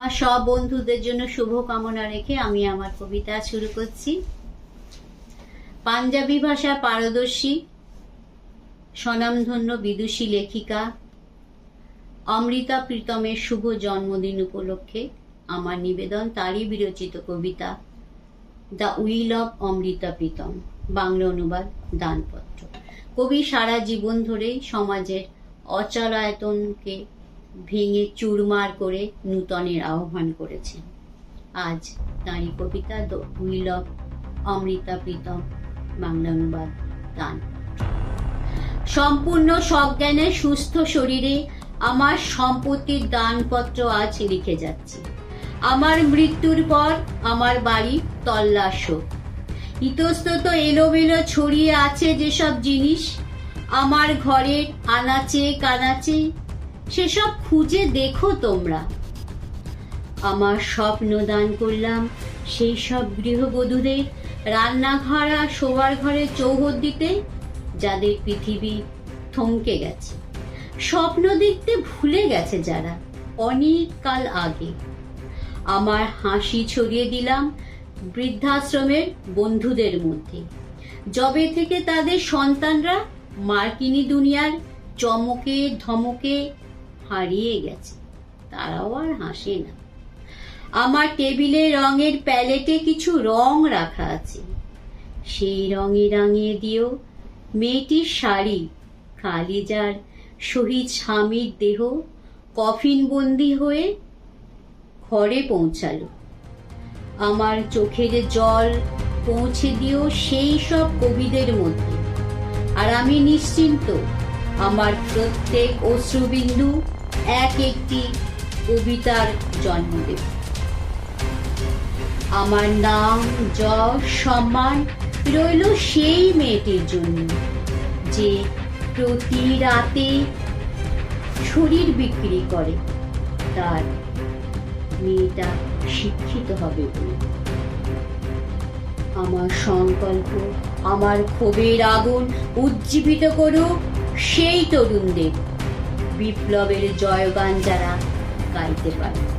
আমার সব বন্ধুদের জন্য শুভ কামনা রেখে আমি আমার কবিতা শুরু করছি। পাঞ্জাবি ভাষা পারদর্শী, স্বনামধন্য বিদুষী লেখিকা, অমৃতা প্রীতমের শুভ জন্মদিন উপলক্ষে আমার নিবেদন তারই বিরচিত কবিতা, the will of Amrita Pritam, Bangla অনুবাদ, দানপত্র। কবি সারা জীবন ধরেই সমাজের অচলায়তনকে ভেঙে চুরমার করে নূতনের আহ্বান করেছেন। আজ তাঁরই কবিতা অফ অমৃতা প্রীতম বাংলা অনুবাদ সম্পূর্ণ সজ্ঞানে সুস্থ শরীরে আমার সম্পত্তির দানপত্র আজ লিখে যাচ্ছি। আমার মৃত্যুর পর আমার বাড়ি তল্লাশ ইতস্তত এলোমেলো ছড়িয়ে আছে যেসব জিনিস। আমার ঘরের আনাচে কানাচে সেসব খুঁজে দেখো তোমরা। আমার স্বপ্ন দান করলাম সেই সব গৃহবধূদের রান্নাঘর আর শোবার ঘরে চৌহদ দিতে যাদের পৃথিবী থমকে গেছে। স্বপ্ন দেখতে ভুলে গেছে যারা অনেক কাল আগে। আমার হাসি ছড়িয়ে দিলাম বৃদ্ধাশ্রমের বন্ধুদের মধ্যে, যবে থেকে তাদের সন্তানরা মার্কিনী দুনিয়ার চমকে ধমকে হারিয়ে গেছে। তারাও আর হাসে না। আমার টেবিলে রঙের প্যালেটে কিছু রং রাখা আছে। সেই রঙে রাঙিয়ে দিও মেয়েটির শাড়ি। কালিজার শহীদ স্বামীর দেহ কফিন বন্দি হয়ে ঘরে পৌঁছালো। আমার চোখের জল পৌঁছে দিও সেই সব কবিদের মধ্যে। আর আমি নিশ্চিন্ত আমার প্রত্যেক অশ্রুবিন্দু এক একটি কবিতার জন্ম দেবে। আমার নাম যশ সম্মান রইল সেই মেয়েটির জন্য, যে প্রতি রাতে শরীর বিক্রি করে। তার মেয়েটা শিক্ষিত হবে বলে। আমার সংকল্প, আমার ক্ষোভের আগুন উজ্জীবিত করুক। সেই তরুণদের বিপ্লবের জয়গান যারা গাইতে পারে।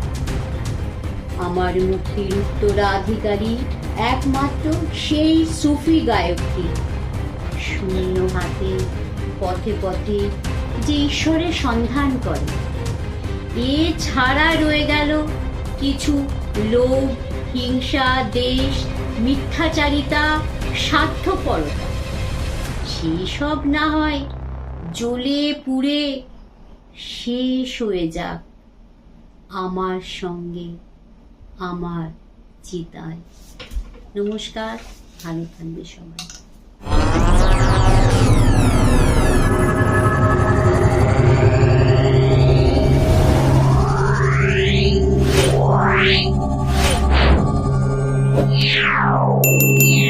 আমার মুক্তির উত্তরাধিকারী একমাত্র সেই সুফি গায়কটি। শূন্য হাতে, পথে পথে যে ঈশ্বরের সন্ধান করে। এ ছাড়া রয়ে গেল কিছু লোভ, হিংসা, দেশ, মিথ্যাচারিতা, স্বার্থপরতা। সেই সব না হয় জ্বলে পুড়ে শেষ হয়ে যাক আমার সঙ্গে আমার চিতায় নমস্কার ভালো থাকবে সবাই Yeah.